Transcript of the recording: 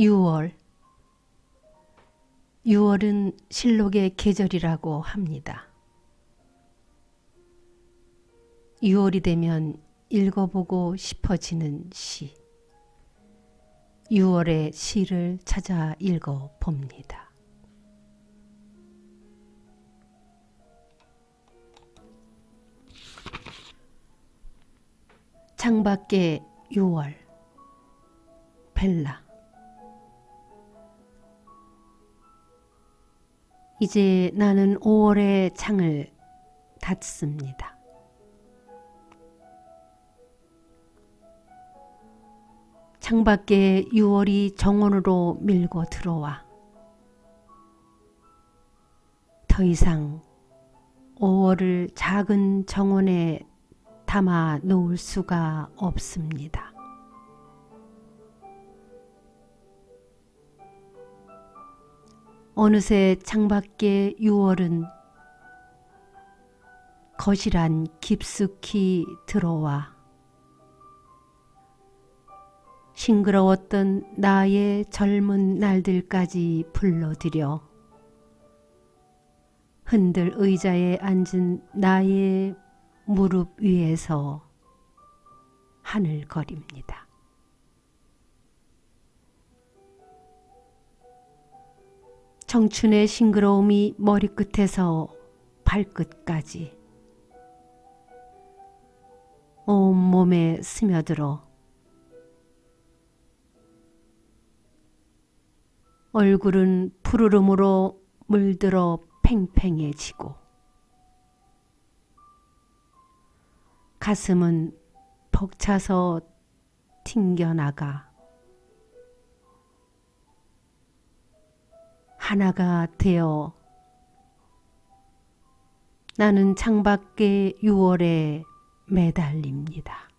6월 6월은 실록의 계절이라고 합니다. 6월이 되면 읽어보고 싶어지는 시. 6월의 시를 찾아 읽어 봅니다. 창밖에 6월 벨라 이제 나는 5월의 창을 닫습니다. 창밖에 6월이 정원으로 밀고 들어와 더 이상 5월을 작은 정원에 담아 놓을 수가 없습니다. 어느새 창밖에 6월은 거실안 깊숙이 들어와 싱그러웠던 나의 젊은 날들까지 불러들여 흔들 의자에 앉은 나의 무릎 위에서 하늘거립니다. 청춘의 싱그러움이 머리끝에서 발끝까지 온몸에 스며들어 얼굴은 푸르름으로 물들어 팽팽해지고 가슴은 벅차서 튕겨나가 하나가 되어 나는 창밖의 6월에 매달립니다.